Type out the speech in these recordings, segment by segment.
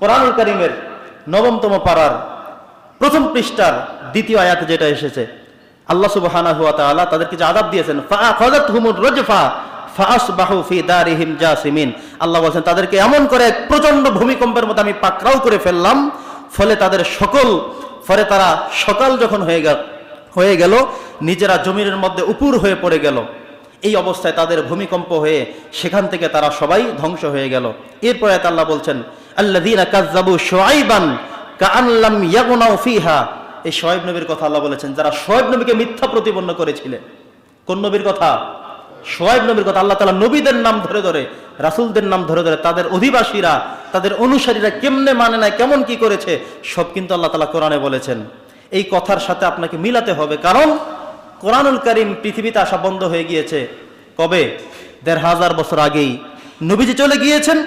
কোরআনুল করিমের নবমতম পাড়ার প্রথম পৃষ্ঠার দ্বিতীয় আয়াতে যেটা এসেছে, আল্লাহ সুবহানাহু ওয়া তাআলা তাদেরকে যে আযাব দিয়েছেন, ফাআখাযাতহুমুর রাজফা ফাআসবাহু ফি দারিহিম জাসিমিন। আল্লাহ বলেন তাদেরকে এমন করে এক প্রচণ্ড ভূমিকম্পের মতো আমি পাকড়াও করে ফেললাম, ফলে তাদের সকল, ফলে তারা সকাল যখন হয়ে গেল হয়ে গেল, নিজেরা জমিনের মধ্যে উপুর হয়ে পড়ে গেল। এই অবস্থায় তাদের ভূমিকম্প হয়ে সেখান থেকে তারা সবাই ধ্বংস হয়ে গেল। এরপরে আল্লাহ বলছেন শোয়েব নবীর কথা আল্লাহ তাআলা নবীদের নাম ধরে ধরে, রাসূলদের নাম ধরে ধরে, তাদের অধিবাসীরা, তাদের অনুসারীরা কেমনে মানে না কেমন কি করেছে, সব কিন্তু আল্লাহ তালা কোরআনে বলেছেন। এই কথার সাথে আপনাকে মিলাতে হবে, কারণ কোরআনুল করিম পৃথিবীতে আসা বন্ধ হয়ে গিয়েছে। কবে? দেড় হাজার বছর আগেই। নবীজি চলে গিয়েছেন,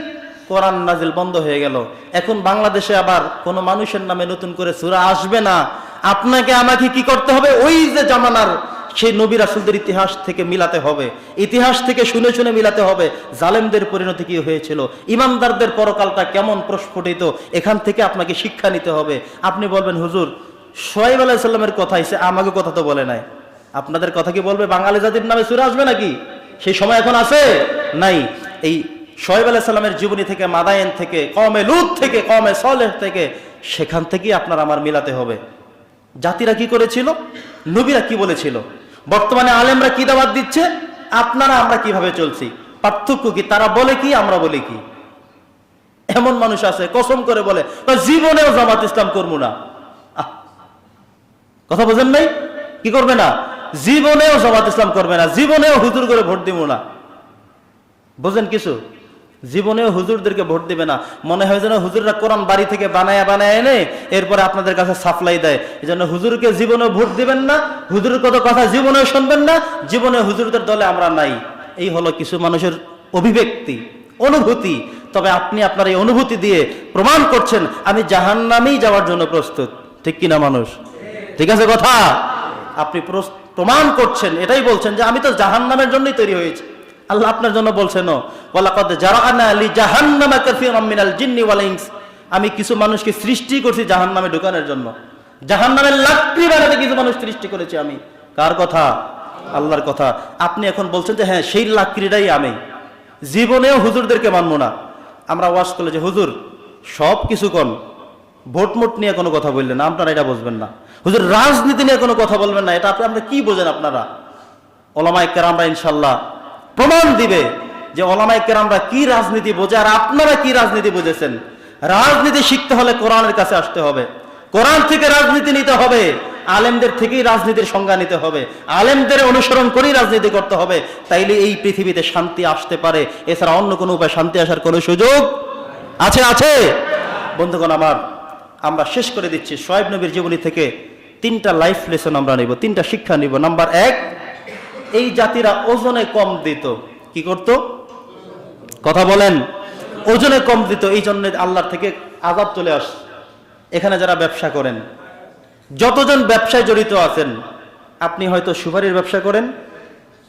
কোরআন নাজিল বন্ধ হয়ে গেল। এখন বাংলাদেশে আবার কোনো মানুষের নামে নতুন করে সুরা আসবে না। আপনাকে, আমাকে কি করতে হবে? ওই যে জামানার সেই নবী রাসুলদের ইতিহাস থেকে মিলাতে হবে। ইতিহাস থেকে শুনে শুনে মিলাতে হবে। জালেমদের পরিণতি কি হয়েছিল? ইমানদারদের পরকালটা কেমন প্রস্ফুটিত? এখান থেকে আপনাকে শিক্ষা নিতে হবে। আপনি বলবেন, হুজুর সোয়াইব আলাইসাল্লামের কথা এসে আমাকে কথা তো বলে নাই। আপনাদের কথা কি বলবে? বাঙালি জাতির নামে সুরে আসবে নাকি? সেই সময় এখন আছে? নাই। এই সোহেব আলাইসাল্লামের জীবনী থেকে, মাদায়েন থেকে কমে লুত থেকে কমে সলেহ থেকে, সেখান থেকেই আপনার আমার মিলাতে হবে। জাতিরা কি করেছিল? নবীরা কি বলেছিল? বর্তমানে আলেমরা কি দাবাত দিচ্ছে? আপনারা, আমরা কীভাবে চলছি? পার্থক্য কি? তারা বলে কি, আমরা বলি কি? এমন মানুষ আছে, কসম করে বলে জীবনেও জামাত ইসলাম করব না। কথা বোঝেন নাই? কি করবে না? জীবনেও জামাত ইসলাম করবে না, জীবনেও হুজুর করে ভোট দিব না। বোঝেন কিছু? জীবনেও হুজুরদেরকে ভোট দিবে না। মনে হয় যেন হুজুররা কোরআন বাড়ি থেকে বানায় বানায় এনে এরপরে আপনাদের কাছে সাপ্লাই দেয়। এই জন্য হুজুরকে জীবনেও ভোট দিবেন না, হুজুরের কত কথা জীবনেও শুনবেন না, জীবনে হুজুরদের দলে আমরা নাই। এই হলো কিছু মানুষের অভিব্যক্তি, অনুভূতি। তবে আপনি আপনার এই অনুভূতি দিয়ে প্রমাণ করছেন, আমি জাহান্নামেই যাওয়ার জন্য প্রস্তুত। ঠিক কিনা মানুষ? ঠিক আছে কথা? আপনি প্রস- প্রমাণ করছেন, এটাই বলছেন যে আমি তো জাহান্নামের জন্যই তৈরি হয়েছি। আল্লাহ আপনার জন্য বলছেন আমি কিছু মানুষকে সৃষ্টি করছি জাহান্নামে ঢোকানোর জন্য। জাহান্নামের লাকড়ি বানাতে কিছু মানুষ সৃষ্টি করেছি আমি। কার কথা? আল্লাহর কথা। আপনি এখন বলছেন যে হ্যাঁ সেই লাকড়িটাই আমি। জীবনেও হুজুরদেরকে মানবো না। আমরা ওয়াজ করলে যে, হুজুর সব কিছু কোন? ভোট মোট নিয়ে কোনো কথা বললেন আপনারা এটা বুঝবেন না। হুজুর, রাজনীতি নিয়ে কোনো কথা বলবেন না, এটা আপনি কি বোঝেন আপনারা? ওলামাই কেরামরা ইনশাল্লাহ প্রমাণ দিবে যে ওলামাই কেরামরা কি রাজনীতি বোঝে আর আপনারা কি রাজনীতি বুঝেছেন। রাজনীতি শিখতে হলে কোরআনের কাছে আসতে হবে। কোরআন থেকে রাজনীতি নিতে হবে, আলেমদের থেকেই রাজনীতির সংজ্ঞা নিতে হবে। আলেমদের অনুসরণ করেই রাজনীতি করতে হবে। তাইলে এই পৃথিবীতে শান্তি আসতে পারে, এছাড়া অন্য কোনো উপায় শান্তি আসার কোনো সুযোগ আছে আছে? বন্ধুগণ আমার, আমরা শেষ করে দিচ্ছি। সোয়েব নবীর জীবনী থেকে তিনটা লাইফ লেসন আমরা নিব, তিনটা শিক্ষা নিব। নাম্বার এক, এই জাতিরা ওজনে কম দিত, কি করত? কথা বলেন, ওজনে কম দিত, এই জন্য আল্লাহর থেকে আজাব চলে আস, এখানে যারা ব্যবসা করেন, যতজন ব্যবসায় জড়িত আছেন, আপনি হয়তো সুপারির ব্যবসা করেন,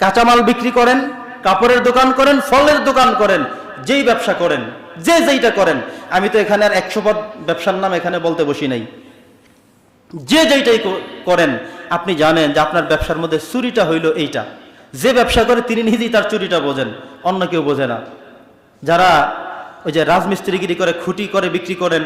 কাঁচামাল বিক্রি করেন, কাপড়ের দোকান করেন, ফলের দোকান করেন, যেই ব্যবসা করেন, যে যেইটা করেন, আমি তো এখানে আর একশো পদ ব্যবসার নাম এখানে বলতে বসি নাই। যে যেইটাই ক- করেন, আপনি জানেন যে আপনার ব্যবসার মধ্যে চুরিটা হইল এইটা। যে ব্যবসা করে তিনি নিজেই তার চুরিটা বোঝেন, অন্য কেউ বোঝে না। যারা ওই যে রাজমিস্ত্রিগিরি করে, খুঁটি করে, বিক্রি করেন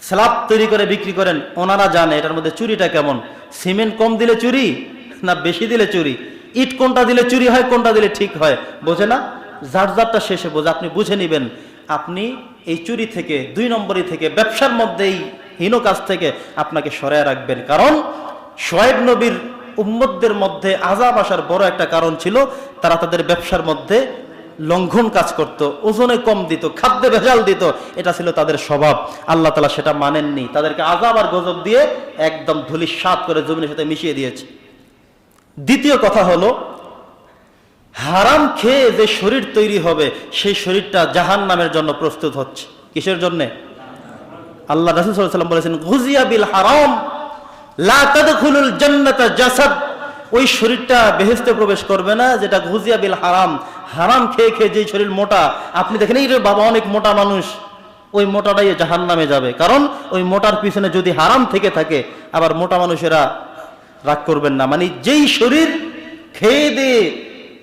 স্ল্যাব তৈরি করে, বিক্রি করেন, ওনারা জানে এটার মধ্যে চুরিটা কেমন। সিমেন্ট কম দিলে চুরি না বেশি দিলে চুরি? ইট কোনটা দিলে চুরি হয়, কোনটা দিলে ঠিক হয়? বোঝে না? যার যারটা শেষে বোঝে। আপনি বুঝে নেবেন, আপনি এই চুরি থেকে, দুই নম্বরই থেকে ব্যবসার মধ্যে এই হীন কাজ থেকে আপনাকে সরায় রাখবেন। কারণ শোয়েব নবীর উম্মতদের মধ্যে আজাব আসার বড় একটা কারণ ছিল, তারা তাদের ব্যবসার মধ্যে লঙ্ঘন কাজ করত। ওজনে কম দিত, খাদ্যে ভেজাল দিত, এটা ছিল তাদের স্বভাব। আল্লাহ তালা সেটা মানেননি। তাদেরকে আজাব আর গজব দিয়ে একদম ধুলি সাত করে জমিনের সাথে মিশিয়ে দিয়েছে। দ্বিতীয় কথা হলো, হারাম খেয়ে যে শরীর তৈরি হবে, সেই শরীরটা জাহান নামের জন্য প্রস্তুত হচ্ছে। কিসের জন্যে? আল্লাহ রাসূল ওয়াসাল্লাম বলেছেন, গুজিয়া বিল হারাম, লা তাদখুলুল জান্নাতা জাসাদ। ওই শরীরটা বেহেশতে প্রবেশ করবে না, যেটা গুজিয়া বিল হারাম। হারাম খেয়ে খেয়ে যে শরীর মোটা, আপনি দেখেন, এই বাবা, অনেক মোটা মানুষ। ওই মোটাটাই জাহান নামে যাবে। কারণ ওই মোটার পিছনে যদি হারাম থেকে থাকে, আবার মোটা মানুষেরা রাগ করবেন না। মানে যেই শরীর খেয়ে দিয়ে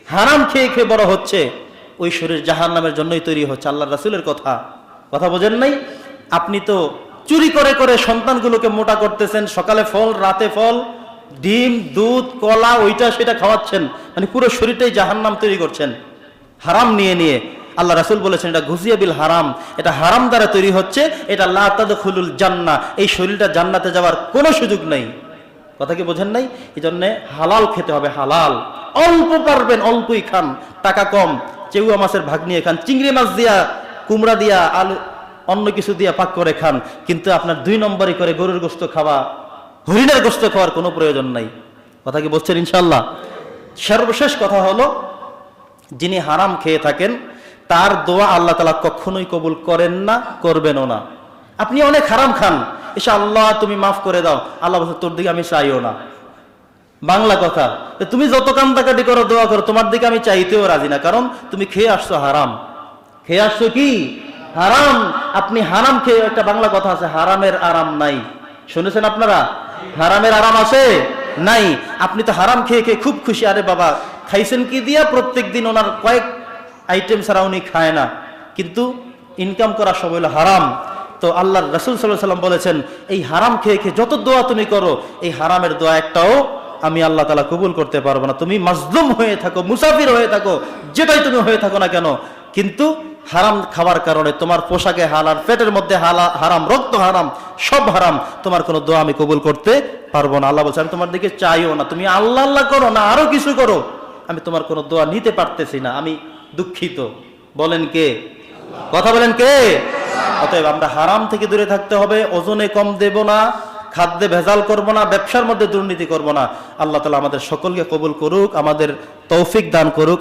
হারাম খেয়ে খেয়ে বড় হচ্ছে, ওই শরীর জাহান নামের জন্যই তৈরি হচ্ছে। আল্লাহ রাসুলের কথা। কথা বোঝেন নাই? আপনি তো চুরি করে করে সন্তানগুলোকে মোটা করতেছেন, সকালে ফল, রাতে ফল, ডিম, দুধ, কলা, ওইটা সেটা খাওয়াচ্ছেন মানে পুরো শরীরটাই জাহান্নাম তৈরি করছেন। হারাম নিয়ে নিয়ে। আল্লাহ রাসুল বলেছেন, এটা ঘুষিয়া বিল হারাম। এটা হারাম দ্বারা তৈরি হচ্ছে, এটা লাতাদুল জান্না এই শরীরটা জান্নাতে যাওয়ার কোনো সুযোগ নেই। কথা কি বোঝেন নাই? এই জন্যে হালাল খেতে হবে, হালাল। অল্প পারবেন, অল্পই খান। টাকা কম। চেউয়া মাছের ভাগ নিয়ে খান চিংড়ি মাছ দিয়া, কুমড়া দিয়া, আলু অন্য কিছু দিয়ে পাক করে খান, কিন্তু আপনার দুই নম্বরই করে গরুর গোস্ত খাওয়া, হরিণের গোস্ত খাওয়ার কোনো প্রয়োজন নাই। কথা কি বলছেন ইনশাল্লাহ সর্বশেষ কথা হলো, যিনি হারাম খেয়ে থাকেন, তার দোয়া আল্লাহ তালা কখনোই কবুল করেন না, করবেনও না। আপনি অনেক হারাম খান এসে আল্লাহ তুমি মাফ করে দাও, আল্লাহ তোর দিকে আমি চাইও না। বাংলা কথা তুমি যত কান্দাকাটি করো, দোয়া করো, তোমার দিকে আমি চাইতেও রাজি না, কারণ তুমি খেয়ে আসছো হারাম। খেয়ে আসছো কি? হারাম। আপনি হারাম খেয়ে একটা বাংলা কথা আছে, হারামের আরাম নাই। শুনেছেন আপনারা? হারামের আরাম আছে? নাই। আপনি তো হারাম খেয়ে খেয়ে খুব খুশি। আরে বাবা, খাইছেন কি দিয়া? প্রত্যেক দিন ওনার কয়েক আইটেম ছাড়া উনি খায় না। কিন্তু ইনকাম করা সব হলো হারাম। তো আল্লাহ রসুল সাল্লাহ সাল্লাম বলেছেন, এই হারাম খেয়ে খেয়ে যত দোয়া তুমি করো, এই হারামের দোয়া একটাও আমি আল্লাহ তালা কবুল করতে পারব না। তুমি মাজলুম হয়ে থাকো, মুসাফির হয়ে থাকো, যেটাই তুমি হয়ে থাকো না কেন? কিন্তু হারাম খাওয়ার কারণে তোমার পোশাকে হালার পেটের মধ্যে হালা হারাম, রক্ত হারাম, সব হারাম, তোমার কোনো দোয়া আমি কবুল করতে পারব না। আল্লাহ বলছে, আমি তোমার দিকে চাইও না, তুমি আল্লাহ আল্লাহ করো না, আরও কিছু করো। আমি তোমার কোনো দোয়া নিতে পারতেছি না, আমি দুঃখিত। বলেন কে? কথা বলেন কে? অতএব আমরা হারাম থেকে দূরে থাকতে হবে, ওজনে কম দেব না, খাদ্যে ভেজাল করব না, ব্যবসার মধ্যে দুর্নীতি করব না। আল্লাহ তালা আমাদের সকলকে কবুল করুক, আমাদের তৌফিক দান করুক